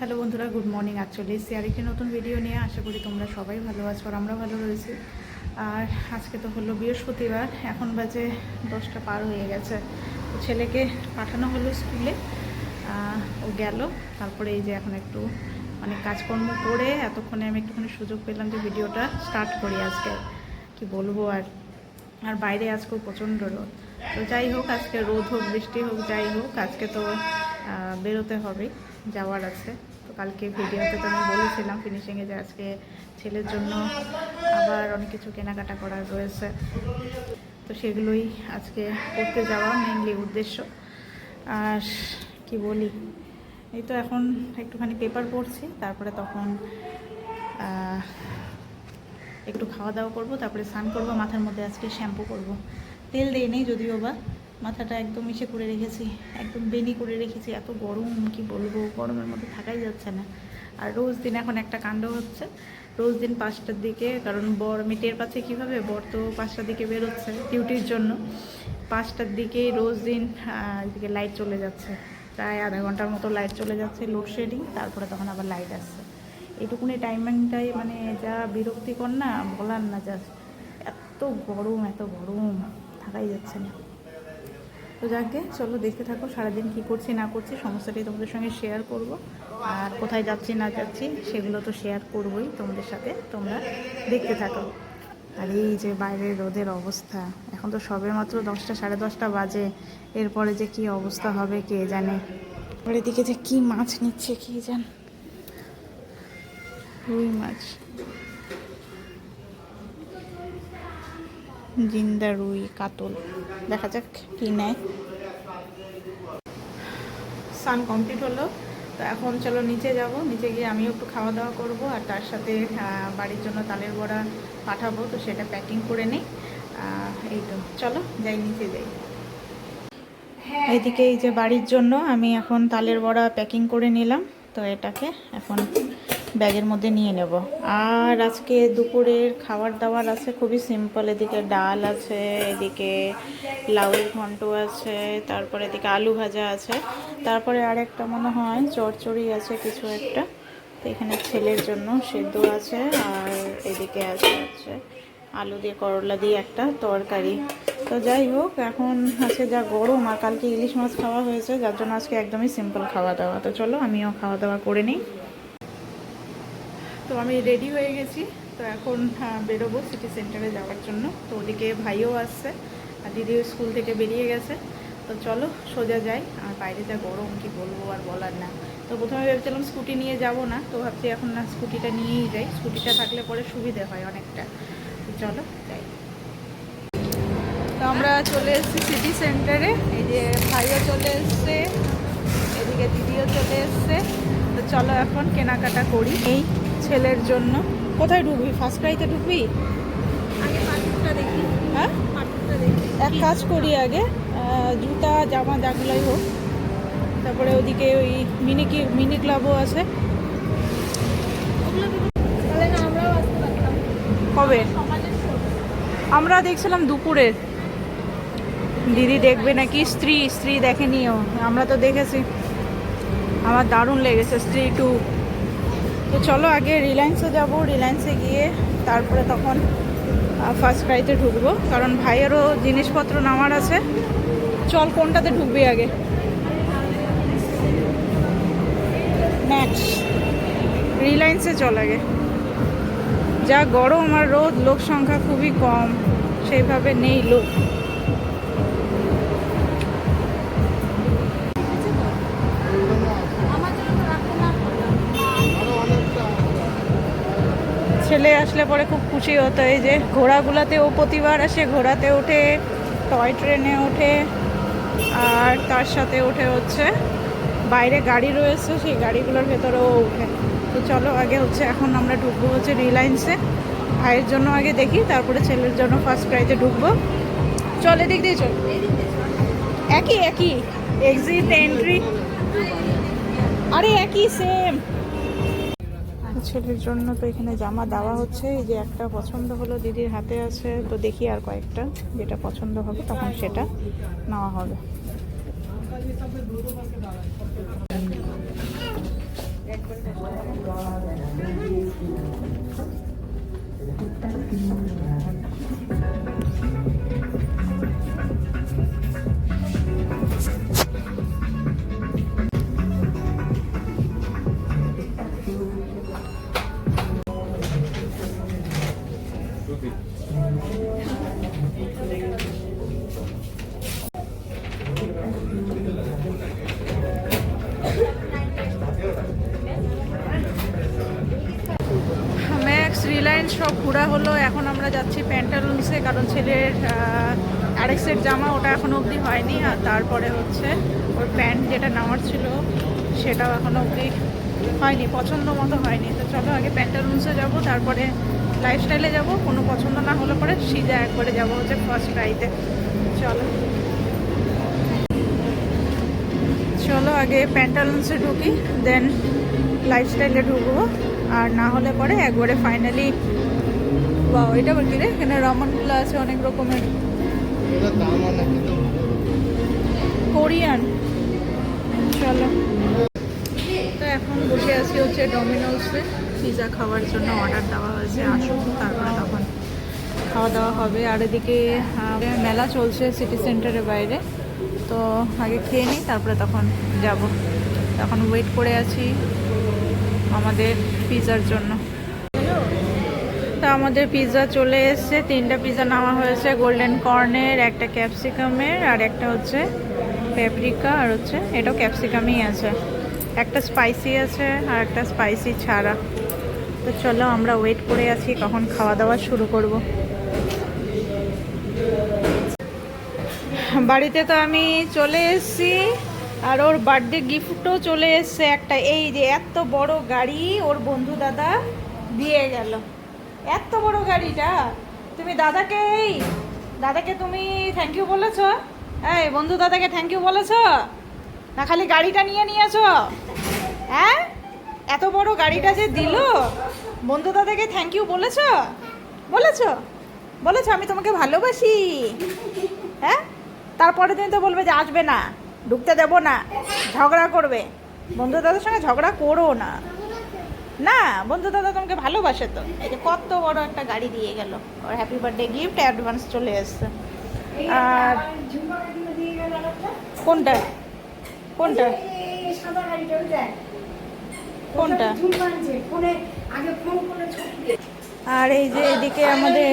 Hello বন্ধুরা, good morning. আজ চলে এসেছি আরেকটি নতুন ভিডিও নিয়ে। আশা করি তোমরা সবাই ভালো আছো আর আমরা ভালো রয়েছি। আর আজকে তো হলো বৃহস্পতিবার, এখন বাজে দশটা পার হয়ে গেছে। তো ছেলেকে পাঠানো হলো স্কুলে ও গেল। তারপরে এই যে এখন একটু মানে কাজকর্ম করে এতক্ষণে আমি একটুখানি সুযোগ পেলাম যে ভিডিওটা স্টার্ট করি আজকে। কি বলব আর আর বাইরে আজকেও প্রচণ্ড রোদ। তো যাই হোক, আজকে রোদ হোক, বৃষ্টি হোক, যাই হোক, আজকে তো বেরোতে হবে যাওয়ার আছে। কালকে ভিডিওতে তো আমি বলেছিলাম ফিনিশিংয়ে যে আজকে ছেলের জন্য আবার অনেক কিছু কেনাকাটা করার রয়েছে। তো সেগুলোই আজকে করতে যাওয়া মেনলি উদ্দেশ্য। আর কি বলি, এই তো এখন একটুখানি পেপার পড়ছি, তারপরে তখন একটু খাওয়া দাওয়া করব, তারপরে স্নান করব, মাথার মধ্যে আজকে শ্যাম্পু করব। তেল দিয়ে নেই যদিও বা। মাথাটা একদম ইসে করে রেখেছি, একদম বেনি করে রেখেছি, এত গরম, কি বলব, গরমের মধ্যে থাকাই যাচ্ছে না। আর রোজ দিন এখন একটা কাণ্ড হচ্ছে, রোজ দিন পাঁচটার দিকে, কারণ বর, আমি টের পাচ্ছি কীভাবে, বর তো পাঁচটার দিকে বেরোচ্ছে ডিউটির জন্য। পাঁচটার দিকে রোজ দিন এদিকে লাইট চলে যাচ্ছে, প্রায় আধা ঘণ্টার মতো লাইট চলে যাচ্ছে লোডশেডিং তারপরে তখন আবার লাইট আসছে। এইটুকুনি টাইমিংটাই মানে যা বিরক্তিকর না, বলার না যা এত গরম এত গরম, থাকাই যাচ্ছে না। তো যাকে, চলো দেখতে থাকো সারাদিন কী করছি, না করছি, সমস্তটাই তোমাদের সঙ্গে শেয়ার করব। আর কোথায় যাচ্ছি, না যাচ্ছি, সেগুলো তো শেয়ার করবই তোমাদের সাথে, তোমরা দেখতে থাকো। আর এই যে বাইরের রোদের অবস্থা, এখন তো সবে মাত্র দশটা, সাড়ে দশটা বাজে, এরপরে যে কি অবস্থা হবে কে জানে? এদিকে যে কি মাছ নিচ্ছে, কে জান? রুই মাছ। জিন্দা রুই কাতল। দেখা যাক কি নেয়। সান কমপ্লিট হলো। তো এখন চলো নিচে যাব। নিচে গিয়ে আমিও একটু খাওয়া দাওয়া করব আর তার সাথে বাড়ির জন্য তালের বড়া পাঠাবো। তো সেটা প্যাকিং করে নিই। এই তো। চলো যাই নিচে যাই। এইদিকে এই যে বাড়ির জন্য আমি এখন তালের বড়া প্যাকিং করে নিলাম। তো এটাকে এখন ব্যাগের মধ্যে নিয়ে নেব। আর আজকে দুপুরের খাবার দাবার আছে, খুবই সিম্পল এদিকে ডাল আছে, এদিকে লাউয়ের ঘন্ট আছে, তারপরে এদিকে আলু ভাজা আছে। তারপরে আর একটা মনে হয় চচ্চড়ি আছে কিছু একটা। তো এখানে ছেলের জন্য সেদ্ধ আছে, আর এদিকে আছে হচ্ছে আলু দিয়ে করলা দিয়ে একটা তরকারি। তো যাই হোক, এখন আজকে যা গরম আর কালকে ইলিশ মাছ খাওয়া হয়েছে, যার জন্য আজকে একদমই সিম্পল খাওয়া দাওয়া। তো চলো আমিও খাওয়া দাওয়া করে নিই। আমি রেডি হয়ে গেছি। তো এখন বেরোবো সিটি সেন্টারে যাওয়ার জন্য। তো ওদিকে ভাইও আসছে আর দিদিও স্কুল থেকে বেরিয়ে গেছে। তো চলো সোজা যাই। আর বাইরে যা গরম, কি বলব আর বলার না। তো প্রথমে ভেবেছিলাম স্কুটি নিয়ে যাব না। তো ভাবছি এখন না স্কুটিটা নিয়েই যাই। স্কুটিটা থাকলে পরে সুবিধে হয় অনেকটা। তো চলো যাই। তো আমরা চলে এসেছি সিটি সেন্টারে এই যে ভাইও চলে এসছে, এদিকে দিদিও চলে এসছে। তো চলো এখন কেনাকাটা করি এই ছেলের জন্য। কোথায় ঢুকবি? ফার্স্ট ক্রাইতে ঢুকবি? হ্যাঁ? এক কাজ করি আগে জুতা জামা যাগুলাই হোক। তারপরে ওদিকে ওই মিনি কি মিনি ক্লাবও আছে। কবে? আমরা দেখছিলাম দুপুরে। দিদি দেখবে নাকি? স্ত্রী স্ত্রী দেখেনিও আমরা তো দেখেছি। আমার দারুণ লেগেছে স্ত্রী টু তো চলো আগে রিলায়েন্সে যাব রিলায়েন্সে গিয়ে তারপরে তখন ফার্স্ট ক্রাইতে ঢুকবো। কারণ ভাইয়েরও জিনিসপত্র নামার আছে। চল, কোনটাতে ঢুকবি আগে? ম্যাক্স রিলায়েন্সে চল আগে। যা গরম আর রোদ, লোক সংখ্যা খুবই কম। সেইভাবে নেই লোক। ছেলে আসলে পরে খুব খুশি হতো। এই যে ঘোড়াগুলাতে ও প্রতিবার আসে, ঘোড়াতে ওঠে টয় ট্রেনে ওঠে আর তার সাথে ওঠে হচ্ছে বাইরে গাড়ি রয়েছে, সেই গাড়িগুলোর ভেতরেও ওঠে তো চলো, আগে হচ্ছে এখন আমরা ঢুকবো হচ্ছে রিলায়েন্সে। ভাইয়ের জন্য আগে দেখি, তারপরে ছেলের জন্য ফার্স্ট প্রাইজে ঢুকবো। চল এদিক দিয়ে চল। একই একই। এক্সিট এন্ট্রি আরে একই সেম ছেলের জন্য তো এখানে জামা দেওয়া হচ্ছে। এই যে একটা পছন্দ হলো, দিদির হাতে আছে। তো দেখি আর কয়েকটা, যেটা পছন্দ হবে তখন সেটা নেওয়া হবে। Thank টেস্ট ম্যাক্স সব ঘোরা হলো, এখন আমরা যাচ্ছি প্যান্টালুন্সে কারণ ছেলের আরেক সেট জামা ওটা এখনও অবধি হয়নি, আর তারপরে হচ্ছে ওর প্যান্ট যেটা নেওয়ার ছিল সেটাও এখনও অবধি হয়নি, পছন্দ মতো হয়নি। তো চলো আগে প্যান্টালুন্সে যাব, তারপরে লাইফস্টাইলে যাব, কোনো পছন্দ না হলে পরে সিধা একবারে যাব হচ্ছে ফার্স্ট রাইতে চলো। চলো আগে প্যান্টালুন্সে ঢুকি দেন লাইফস্টাইলে ঢুকবো, আর না হলে পরে একবারে ফাইনালি বা এটা বলছি রে? এখানে রমনগুলো আছে অনেক রকমের। কোরিয়ান চলো তো এখন বসে আছি হচ্ছে ডমিনোসে পিৎজা খাওয়ার জন্য অর্ডার দেওয়া হয়েছে আসুন তারপরে তখন খাওয়া দাওয়া হবে। আর এদিকে মেলা চলছে সিটি সেন্টারের বাইরে। তো আগে খেয়ে নিই তারপরে তখন যাব। তখন ওয়েট করে আছি আমাদের পিৎজার জন্য। আমাদের পিৎজা চলে এসেছে। তিনটা পিৎজা নেওয়া হয়েছে গোল্ডেন কর্নের একটা ক্যাপসিকামের আর একটা হচ্ছে প্যাপরিকা আর হচ্ছে এটাও ক্যাপসিকামই আছে। একটা স্পাইসি আছে, আর একটা স্পাইসি ছাড়া। তো চলো আমরা ওয়েট করে আছি, কখন খাওয়া দাওয়া শুরু করব। বাড়িতে তো আমি চলে এসেছি, আর ওর বার্থডে গিফটও চলে এসছে একটা। এই যে এত বড় গাড়ি, ওর বন্ধু দাদা দিয়ে গেল। এত বড় গাড়িটা? তুমি দাদাকে এই, দাদাকে তুমি থ্যাংক ইউ বলেছ? এই, বন্ধু দাদাকে থ্যাংক ইউ বলেছ? না খালি গাড়িটা নিয়ে নিয়েছো? হ্যাঁ? এত বড় গাড়িটা যে দিল? বন্ধু দাদাকে থ্যাংক ইউ বলেছ? বলেছ? বলেছ, আমি তোমাকে ভালোবাসি। হ্যাঁ? তারপরে দিন তো বলবে যে আসবে না, ঢুকতে দেবো না, ঝগড়া করবে। বন্ধু দাদার সঙ্গে ঝগড়া করো না। না, বন্ধু দাদা তোমাকে ভালোবাসে তো। এই যে কত বড় একটা গাড়ি দিয়ে গেল। ওর হ্যাপি বার্থডে গিফট অ্যাডভান্স চলে এসছে। আর কোনটা? কোনটা? কোনটা? আর এই যে এদিকে আমাদের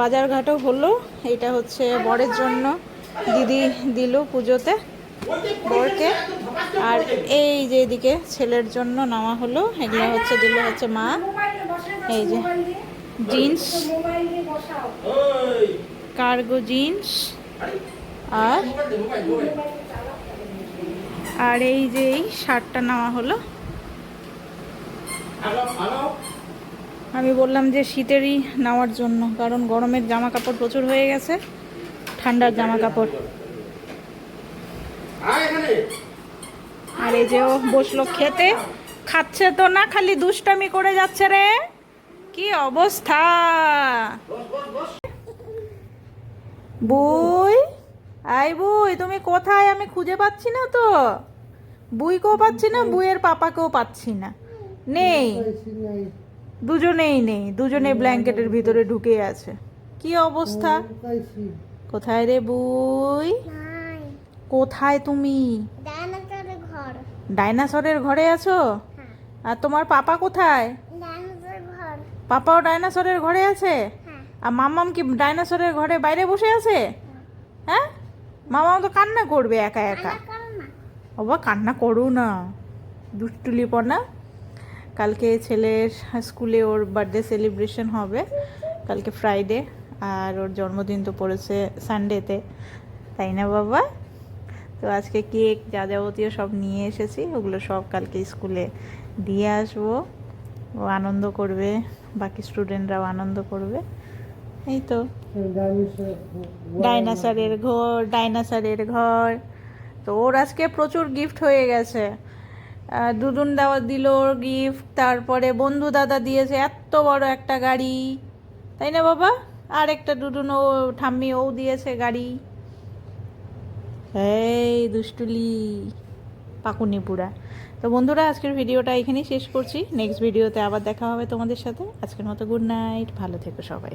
বাজারঘাটও হলো। এটা হচ্ছে বরের জন্য। দিদি দিল পুজোতে বরকে। আর এই যে এদিকে ছেলের জন্য নেওয়া হলো, এগুলো হচ্ছে, দিল হচ্ছে মা। এই যে জিন্স, কার্গো জিন্স, আর আর এই যে এই শার্টটা নেওয়া হলো। আমি বললাম যে শীতেরই নেওয়ার জন্য, কারণ গরমের জামা কাপড় প্রচুর হয়ে গেছে, ঠান্ডার জামা কাপড় আর এই যে ও বসল খেতে খাচ্ছে তো না খালি দুষ্টামি করে যাচ্ছে রে। কি অবস্থা? বুই আই বুই তুমি কোথায়? আমি খুঁজে পাচ্ছি না তো। বুইকেও পাচ্ছি না বুইয়ের পাপাকেও পাচ্ছি না। নেই। দুজনেই নেই দুজনে ব্ল্যাঙ্কেটের ভিতরে ঢুকে আছে। কি অবস্থা? কোথায় রে বুই? কোথায় তুমি? ডাইনাসরের ঘরে আছো? হ্যাঁ। আর তোমার পাপা কোথায়? পাপাও ডাইনাসরের ঘরে আছে? হ্যাঁ। আর মাম্মাম কি ডাইনাসরের ঘরে বাইরে বসে আছে? হ্যাঁ? মামাম তো কান্না করবে একা একা। বাবা কান্না করো না। দুষ্টুলিপনা কালকে ছেলের স্কুলে ওর বার্থডে সেলিব্রেশন হবে। কালকে ফ্রাইডে আর ওর জন্মদিন তো পড়েছে সানডেতে তাই না বাবা? তো আজকে কেক যা যাবতীয় সব নিয়ে এসেছি, ওগুলো সব কালকে স্কুলে দিয়ে আসব। ও আনন্দ করবে, বাকি স্টুডেন্টরাও আনন্দ করবে। এই তো। ডাইনাসরের ঘর ডাইনাসরের ঘর। তো ওর আজকে প্রচুর গিফট হয়ে গেছে। দুদুন দেওয়া দিল ওর গিফট তারপরে বন্ধু দাদা দিয়েছে এত বড় একটা গাড়ি। তাই না বাবা? আর একটা দুদুন ও, ঠাম্মি ও দিয়েছে গাড়ি। এই দুষ্টুলি, পাকুনি পুরা। তো বন্ধুরা, আজকের ভিডিওটা এখানেই শেষ করছি। নেক্সট ভিডিওতে আবার দেখা হবে তোমাদের সাথে। আজকের মতো গুড নাইট ভালো থেকো সবাই।